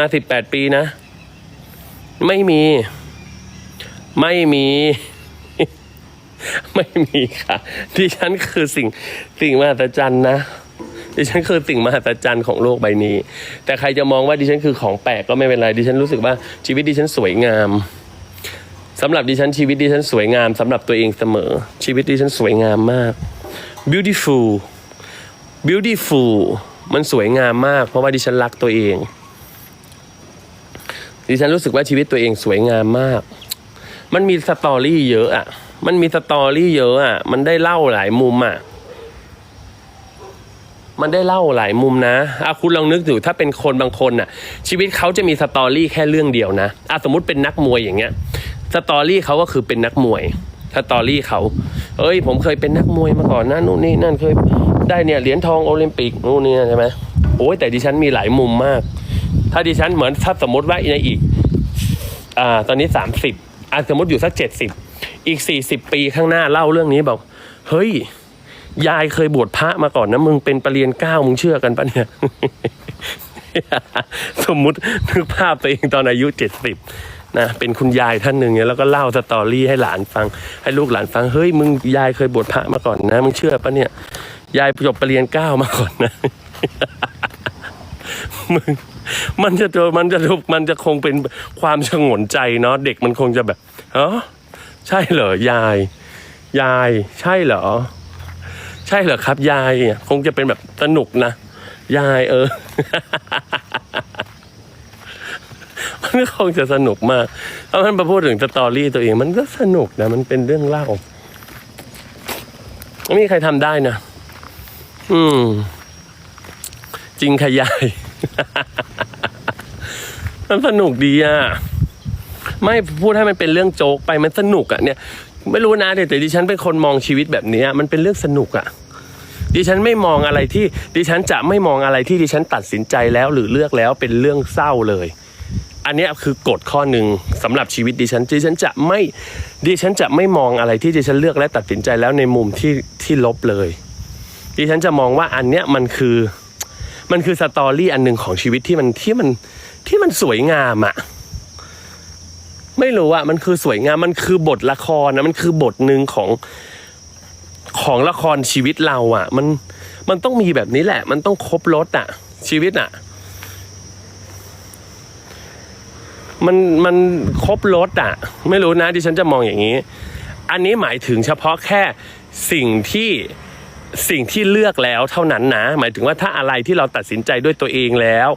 มาสิบแปดปีนะ ไม่มี ไม่มี ไม่มีค่ะ ดิฉันคือสิ่งสิ่งมหัศจรรย์นะดิฉันคือสิ่งมหัศจรรย์ของโลกใบนี้ แต่ใครจะมองว่าดิฉันคือของแปลกก็ไม่เป็นไรดิฉันรู้สึกว่าชีวิตดิฉันสวยงามสำหรับดิฉันชีวิตดิฉันสวยงามสำหรับตัวเองเสมอ ชีวิตดิฉันสวยงามมาก beautiful beautiful มันสวยงามมาก เพราะว่าดิฉันรักตัวเอง ดิฉันรู้สึกว่าชีวิตตัวเองสวยงามมาก มันมีสตอรี่เยอะอะ มันมีสตอรี่เยอะอะ มันได้เล่าหลายมุมอะ มันได้เล่าหลายมุมนะอะคุณลองนึกดูถ้าเป็นคนบางคนอะ ชีวิตเขาจะมีสตอรี่แค่เรื่องเดียวนะอะสมมติเป็นนักมวยอย่างเงี้ย สตอรี่เขาก็คือเป็นนักมวยสตอรี่เขา เอ้ย ผมเคยเป็นนักมวยมาก่อนนะนู่นนี่นั่นเคยได้เนี่ยเหรียญทองโอลิมปิกนู่นนี่ใช่ไหมโอ้ยแต่ดิฉันมีหลายมุมมาก ถ้าดิฉันเหมือนถ้าสมมติว่าในอีกอ่าตอนนี้สามสิบอ่าสมมติอยู่สักเจ็ดสิบอีกสี่สิบปีข้างหน้าเล่าเรื่องนี้บอกเฮ้ย ยายเคยบวชพระมาก่อนนะมึงเป็นปร,รียนเก้ามึงเชื่อกันปะเนี่ยสมมุตินึกภาพตัวเองตอนอายุเจ็ดสิบนะเป็นคุณยายท่านหนึ่งเนี่ยแล้วก็เล่าสตอรี่ให้หลานฟัง ให้ลูกหลานฟังเฮ้ยมึงยายเคยบวชพระมาก่อนนะมึงเชื่อปะเนี่ย ยายจบปร,รียนเก้ามาก่อนนะมึง มันจะมันจะมันจะคงเป็นความชงนใจเนาะเด็กมันคงจะแบบเออใช่เหรอยาย ยาย ใช่เหรอ ใช่เหรอครับ ยายคงจะเป็นแบบสนุกนะยายเออ มันก็คงจะสนุกมากถ้ามันมาพูดถึงสตอรี่ตัวเอง มันก็สนุกนะ มันเป็นเรื่องเล่าไม่มีใครทำได้นะ อืม จริงขยาย มันสนุกดีอะ ไม่พูดให้มันเป็นเรื่องโจ๊กไปมันสนุกอะเนี่ย ไม่รู้นะแต่ดิฉันเป็นคนมองชีวิตแบบนี้มันเป็นเรื่องสนุกอะดิฉันไม่มองอะไรที่ดิฉันจะไม่มองอะไรที่ดิฉันตัดสินใจแล้วหรือเลือกแล้วเป็นเรื่องเศร้าเลย อันนี้คือกฎข้อหนึ่งสำหรับชีวิตดิฉันดิฉันจะไม่ดิฉันจะไม่มองอะไรที่ดิฉันเลือกและตัดสินใจแล้วในมุมที่ที่ลบเลย ดิฉันจะมองว่าอันเนี้ยมันคือ มันคือสตอรี่อันหนึ่งของชีวิตที่มันที่มันที่มันสวยงามอะไม่รู้อะมันคือสวยงามมันคือบทละครนะมันคือบทหนึ่งของของละครชีวิตเราอะมันมันต้องมีแบบนี้แหละ มันต้องครบรถอะชีวิตอะมันมันครบรถอะไม่รู้นะดิฉันจะมองอย่างนี้ อันนี้หมายถึงเฉพาะแค่สิ่งที่ สิ่งที่เลือกแล้วเท่านั้นนะ หมายถึงว่าถ้าอะไรที่เราตัดสินใจด้วยตัวเองแล้ว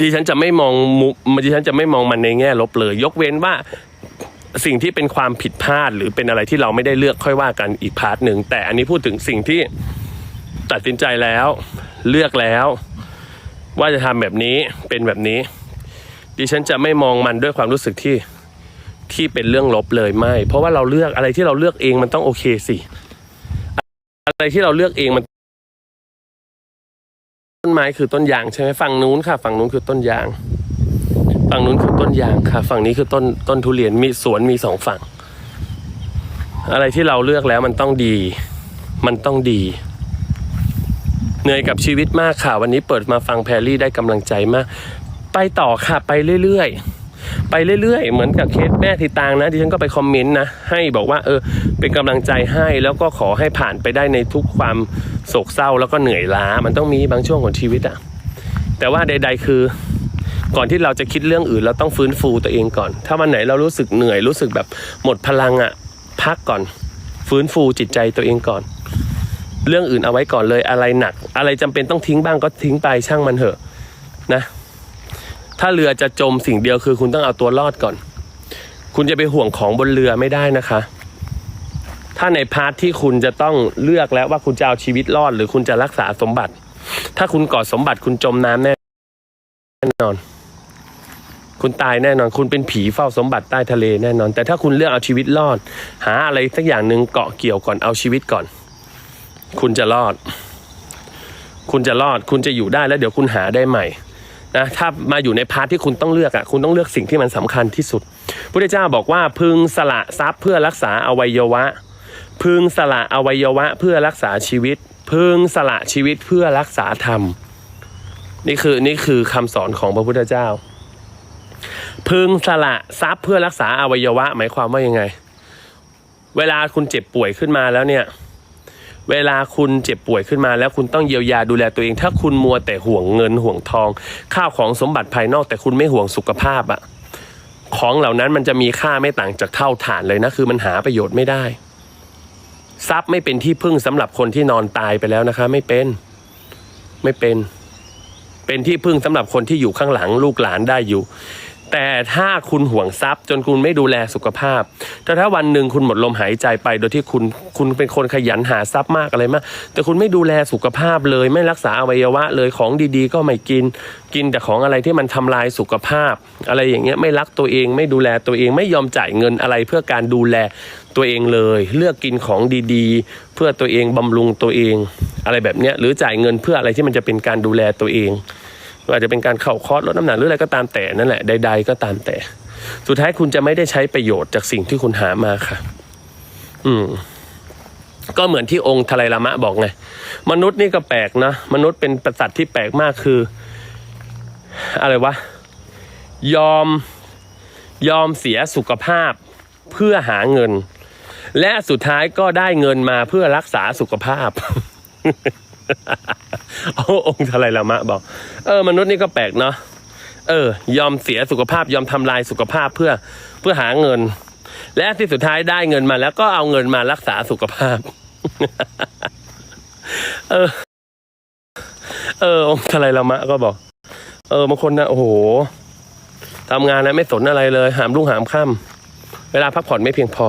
ดิฉันจะไม่มองมุมดิฉันจะไม่มองมันในแง่ลบเลย ยกเว้นว่าสิ่งที่เป็นความผิดพลาด หรือเป็นอะไรที่เราไม่ได้เลือกค่อยว่ากันอีกพาร์ทหนึ่งแต่อันนี้พูดถึงสิ่งที่ตัดสินใจแล้ว เลือกแล้ว ว่าจะทำแบบนี้เป็นแบบนี้ ดิฉันจะไม่มองมันด้วยความรู้สึกที่ที่เป็นเรื่องลบเลยไม่ เพราะว่าเราเลือกอะไรที่เราเลือกเองมันต้องโอเคสิ อะไรที่เราเลือกเองมัน ต้นไม้คือต้นยางใช่ไหมฝั่งนู้นค่ะ ฝั่งนู้นคือต้นยาง ฝั่งนู้นคือต้นยางค่ะ ฝั่งนี้คือต้นต้นทุเรียนมีสวนมีสองฝั่ง อะไรที่เราเลือกแล้วมันต้องดี มันต้องดี เหนื่อยกับชีวิตมากค่ะ วันนี้เปิดมาฟังแพรรี่ได้กำลังใจมาก ไปต่อค่ะไปเรื่อยๆ ไปเรื่อยๆ เหมือนกับเคสแม่ทีตางนะดิฉันก็ไปคอมเมนต์นะให้บอกว่าเออเป็นกำลังใจให้แล้วก็ขอให้ผ่านไปได้ในทุกความโศกเศร้าแล้วก็เหนื่อยล้ามันต้องมีบางช่วงของชีวิตอะแต่ว่าใด ๆ คือ ก่อนที่เราจะคิดเรื่องอื่น เราต้องฟื้นฟูตัวเองก่อน ถ้าวันไหนเรารู้สึกเหนื่อยรู้สึกแบบหมดพลังอะพักก่อน ฟื้นฟูจิตใจตัวเองก่อน เรื่องอื่นเอาไว้ก่อนเลยอะไรหนัก อะไรจำเป็นต้องทิ้งบ้างก็ทิ้งไปช่างมันเถอะนะ ถ้าเรือจะจมสิ่งเดียวคือคุณต้องเอาตัวรอดก่อน คุณจะไปห่วงของบนเรือไม่ได้นะคะ ถ้าในพาร์ทที่คุณจะต้องเลือกแล้วว่าคุณจะเอาชีวิตรอด หรือคุณจะรักษาสมบัติ ถ้าคุณกอดสมบัติคุณจมน้ำแน่นอน คุณตายแน่นอน คุณเป็นผีเฝ้าสมบัติใต้ทะเลแน่นอน แต่ถ้าคุณเลือกเอาชีวิตรอด หาอะไรสักอย่างหนึ่งเกาะเกี่ยวก่อนเอาชีวิตก่อน คุณจะรอด คุณจะรอด คุณจะอยู่ได้แล้วเดี๋ยวคุณหาได้ใหม่ นะถ้ามาอยู่ในพาร์ทที่คุณต้องเลือกอะคุณต้องเลือกสิ่งที่มันสำคัญที่สุดพระเจ้าบอกว่าพึงสละทรัพย์เพื่อรักษาอวัยวะ พึงสละอวัยวะเพื่อรักษาชีวิต พึงสละชีวิตเพื่อรักษาธรรม นี่คือนี่คือคำสอนของพระพุทธเจ้า พึงสละทรัพย์เพื่อรักษาอวัยวะ หมายความว่ายังไง เวลาคุณเจ็บป่วยขึ้นมาแล้วเนี่ย เวลาคุณเจ็บป่วยขึ้นมา แล้วคุณต้องเยียวยาดูแลตัวเอง ถ้าคุณมัวแต่ห่วงเงินห่วงทอง ข้าวของสมบัติภายนอกแต่คุณไม่ห่วงสุขภาพอะของเหล่านั้นมันจะมีค่าไม่ต่างจากเท่าฐานเลยนะ คือมันหาประโยชน์ไม่ได้ ทรัพย์ไม่เป็นที่พึ่งสำหรับคนที่นอนตายไปแล้วนะคะ ไม่เป็น ไม่เป็น เป็นที่พึ่งสำหรับคนที่อยู่ข้างหลังลูกหลานได้อยู่ แต่ถ้าคุณห่วงทรัพย์ จนคุณไม่ดูแลสุขภาพแต่ถ้าวันหนึ่งคุณหมดลมหายใจไป โดยที่คุณคุณเป็นคนขยันหาทรัพย์มากอะไรมาก แต่คุณไม่ดูแลสุขภาพเลย ไม่รักษาอวัยวะเลยของดีๆ ก็ไม่กิน กินแต่ของอะไรที่มันทำลายสุขภาพ อะไรอย่างเงี้ยไม่รักตัวเองไม่ดูแลตัวเองไม่ยอมจ่ายเงินอะไรเพื่อการดูแลตัวเองเลย เลือกกินของดีๆ เพื่อตัวเองบำรุงตัวเอง อะไรแบบเนี้ยหรือจ่ายเงินเพื่ออะไรที่มันจะเป็นการดูแลตัวเอง อาจจะเป็นการเข่าคอร์สลดน้ำหนักหรืออะไรก็ตามแต่นั่นแหละใด ๆ ก็ตามแต่ สุดท้ายคุณจะไม่ได้ใช้ประโยชน์จากสิ่งที่คุณหามาค่ะ อืม ก็เหมือนที่องค์ทะไลลามะบอกไงมนุษย์นี่ก็แปลกนะมนุษย์เป็นประสัตว์ที่แปลกมากคือ อะไรวะ ยอมยอมเสียสุขภาพเพื่อหาเงิน และสุดท้ายก็ได้เงินมาเพื่อรักษาสุขภาพ โอ้องค์ทะไลลามะบอก เออ มนุษย์นี่ก็แปลกเนาะเออ ยอมเสียสุขภาพยอมทำลายสุขภาพเพื่อเพื่อหาเงิน และที่สุดท้ายได้เงินมาแล้วก็เอาเงินมารักษาสุขภาพ เออ เออ องค์ทะไลลามะก็บอก เออบางคนนะโอ้โหทำงานนะไม่สนอะไรเลย หามรุ่งหามค่ำเวลาพักผ่อนไม่เพียงพอ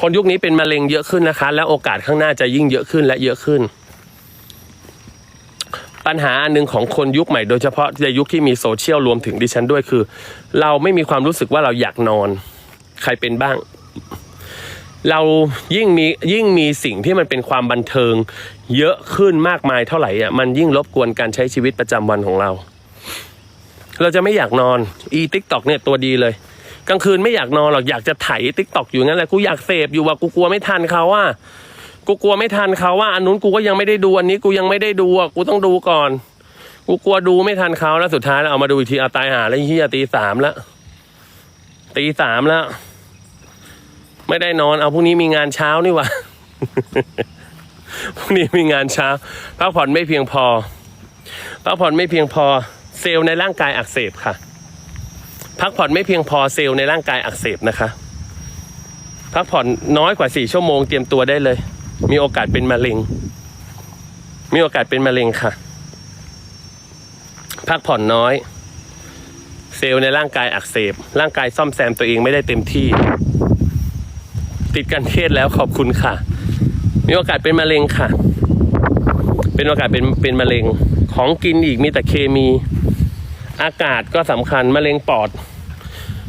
คนยุคนี้เป็นมะเร็งเยอะขึ้นนะคะ แล้วโอกาสข้างหน้าจะยิ่งเยอะขึ้นและเยอะขึ้น ปัญหาอันหนึ่งของคนยุคใหม่โดยเฉพาะในยุคที่มีโซเชียลรวมถึงดิฉันด้วยคือ เราไม่มีความรู้สึกว่าเราอยากนอน ใครเป็นบ้าง เรายิ่งมียิ่งมีสิ่งที่มันเป็นความบันเทิง เยอะขึ้นมากมายเท่าไหร่อะมันยิ่งรบกวนการใช้ชีวิตประจำวันของเรา เราจะไม่อยากนอนอีทิกตอกเนี่ยตัวดีเลยกลางคืนไม่อยากนอนหรอกอยากจะไถทิกตอกอยู่งั้นแหละกูอยากเสพอยู่ว่ากูกลัวไม่ทันเขาอะ กูกลัวไม่ทันเขาว่าอันนู้นกูก็ยังไม่ได้ดูอันนี้กูยังไม่ได้ดูอะกูต้องดูก่อน กูกลัวดูไม่ทันเขาแล้วสุดท้ายแล้วเอามาดูอีกทีเอาตายหาแล้วเฮียตีสามแล้วตีสามแล้ว ไม่ได้นอน เอาพรุ่งนี้มีงานเช้านี่หวะพรุ่งนี้มีงานเช้าพักผ่อนไม่เพียงพอพักผ่อนไม่เพียงพอ เซลล์ในร่างกายอักเสบค่ะ พักผ่อนไม่เพียงพอเซลล์ในร่างกายอักเสบนะคะ พักผ่อนน้อยกว่าสี่ชั่วโมงเตรียมตัวได้เลย มีโอกาสเป็นมะเร็ง มีโอกาสเป็นมะเร็งค่ะ พักผ่อนน้อย เซลล์ในร่างกายอักเสบ ร่างกายซ่อมแซมตัวเองไม่ได้เต็มที่ ติดกันเทศแล้วขอบคุณค่ะ มีโอกาสเป็นมะเร็งค่ะ เป็นโอกาสเป็นเป็นมะเร็ง ของกินอีกมีแต่เคมี อากาศก็สำคัญมะเร็งปอด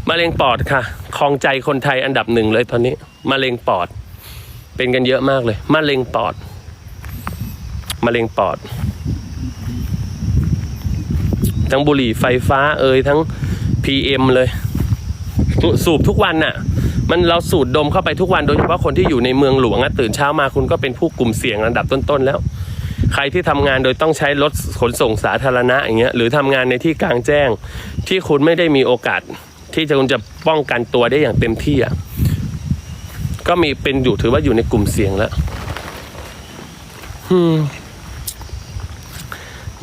มะเร็งปอดค่ะ คลองใจคนไทยอันดับหนึ่งเลยตอนนี้ มะเร็งปอด เป็นกันเยอะมากเลยมะเร็งปอดมะเร็งปอด ทั้งบุหรี่ไฟฟ้าเอ่ยทั้ง PM เลยสูสูบทุกวันน่ะ มันเราสูดดมเข้าไปทุกวันโดยเฉพาะคนที่อยู่ในเมืองหลวงอะตื่นเช้ามาคุณก็เป็นผู้กลุ่มเสี่ยงอันดับต้นๆแล้ว ใครที่ทำงานโดยต้องใช้รถขนส่งสาธารณะอย่างเงี้ยหรือทำงานในที่กลางแจ้ง ที่คุณไม่ได้มีโอกาส ที่จะคุณจะป้องกันตัวได้อย่างเต็มที่อะ ก็มีเป็นอยู่ถือว่าอยู่ในกลุ่มเสี่ยงแล้ว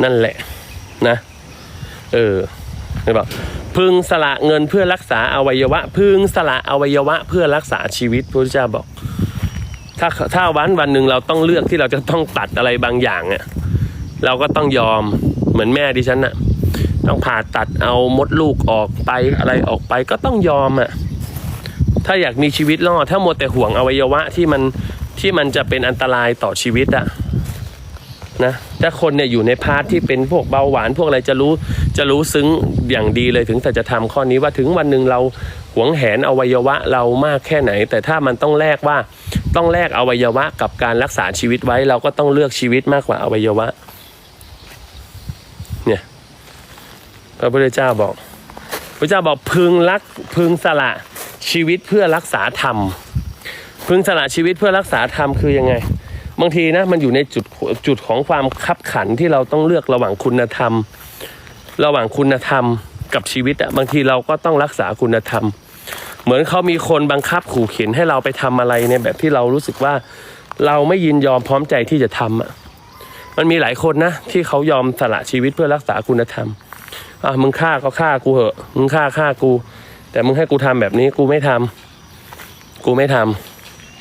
นั่นแหละนะ เออไม่บอกพึงสละเงินเพื่อรักษาอวัยวะ พึงสละอวัยวะ เพื่อรักษาชีวิตพระพุทธเจ้าบอก ถ้าถ้าวันวันหนึ่งเราต้องเลือกที่เราจะต้องตัดอะไรบางอย่างอะเราก็ต้องยอมเหมือนแม่ดิฉันน่ะ ต้องผ่าตัดเอามดลูกออกไปอะไรออกไปก็ต้องยอมอะ ถ้าอยากมีชีวิตรอดถ้ามัวแต่ห่วงอวัยวะที่มันที่มันจะเป็นอันตรายต่อชีวิตอะนะถ้าคนเนี่ยอยู่ในพาร์ทที่เป็นพวกเบาหวาน พวกอะไรจะรู้จะรู้ซึ้งอย่างดีเลยถึงแต่จะทำข้อนี้ว่าถึงวันหนึ่งเราหวงแหนอวัยวะเรามากแค่ไหน แต่ถ้ามันต้องแลกว่าต้องแลกอวัยวะกับการรักษาชีวิตไว้ เราก็ต้องเลือกชีวิตมากกว่าอวัยวะ เนี่ยพระพุทธเจ้าบอกพระเจ้าบอกพึงรักพึงสละ ชีวิตเพื่อรักษาธรรม พึงสละชีวิตเพื่อรักษาธรรมคือยังไง บางทีนะมันอยู่ในจุดจุดของความคับขันที่เราต้องเลือกระหว่างคุณธรรม ระหว่างคุณธรรมกับชีวิตอะบางทีเราก็ต้องรักษาคุณธรรม เหมือนเขามีคนบังคับขู่เข็นให้เราไปทำอะไรในแบบที่เรารู้สึกว่าเราไม่ยินยอมพร้อมใจที่จะทำอะมันมีหลายคนนะที่เขายอมสละชีวิตเพื่อรักษาคุณธรรมอะมึงฆ่าก็ฆ่ากูเหอะ มึงฆ่าฆ่ากู แต่มึงให้กูทำแบบนี้กูไม่ทำกูไม่ท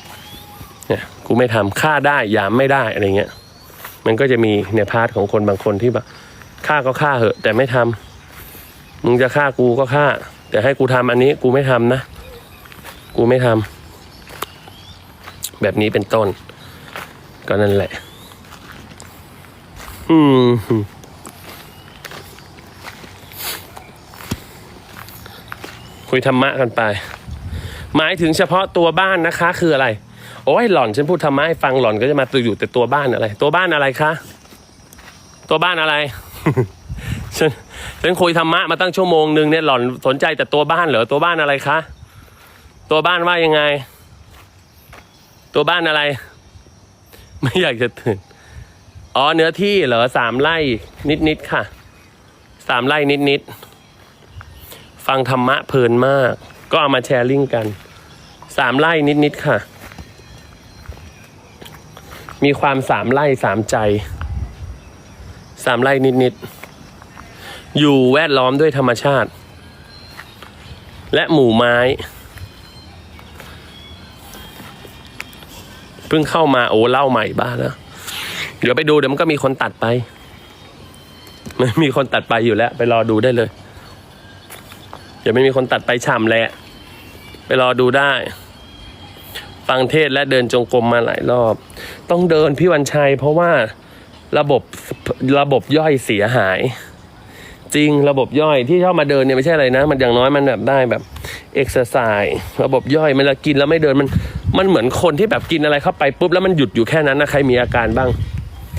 ำเนี่ยกูไม่ทำฆ่าได้ยามไม่ได้อะไรเงี้ย มันก็จะมีในพาร์ทของคนบางคนที่แบบฆ่าก็ฆ่าเหอะ แต่ไม่ทำมึงจะฆ่ากูก็ฆ่า แต่ให้กูทำอันนี้กูไม่ทำนะ กูไม่ทำแบบนี้เป็นต้น ก็นั่นแหละ อืม คุยธรรมะกันไป หมายถึงเฉพาะตัวบ้านนะคะ คืออะไร โอ้ยหล่อนฉันพูดธรรมะให้ฟังหล่อนก็จะมาตัวอยู่แต่ตัวบ้านอะไร ตัวบ้านอะไรคะ ตัวบ้านอะไร ฉันฉันคุยธรรมะมาตั้งชั่วโมงหนึ่งเนี่ยหล่อนสนใจแต่ตัวบ้านเหรอตัวบ้านอะไรคะ ตัวบ้านว่ายังไง ตัวบ้านอะไร ไม่อยากจะตื่นอ๋อเนื้อที่เหรอสามไร่นิดๆค่ะสามไร่นิดๆ ฟังธรรมะเพลินมาก ก็เอามาแชร์ลิงก์กันสามไร่นิดๆค่ะ มีความสามไร่สามใจสามไร่นิดๆอยู่แวดล้อมด้วยธรรมชาติ และหมู่ไม้เพิ่งเข้ามาโอ้เล่าใหม่บ้านแล้วเดี๋ยวไปดูเดี๋ยวมันก็มีคนตัดไป มันมีคนตัดไปอยู่แล้ว ไปรอดูได้เลย เดี๋ยวไม่มีคนตัดไปฉ่ำแหละ ไปรอดูได้ ฟังเทศและเดินจงกรมมาหลายรอบ ต้องเดินพี่วันชัย เพราะว่าระบบระบบย่อยเสียหาย จริงระบบย่อยที่ชอบมาเดินเนี่ยไม่ใช่อะไรนะ มันอย่างน้อยมันแบบได้แบบเอ็กซ์ไซส์ระบบย่อยมันละกินแล้วไม่เดินมันมันเหมือนคนที่แบบกินอะไรเข้าไปปุ๊บแล้วมันหยุดอยู่แค่นั้นนะใครมีอาการบ้าง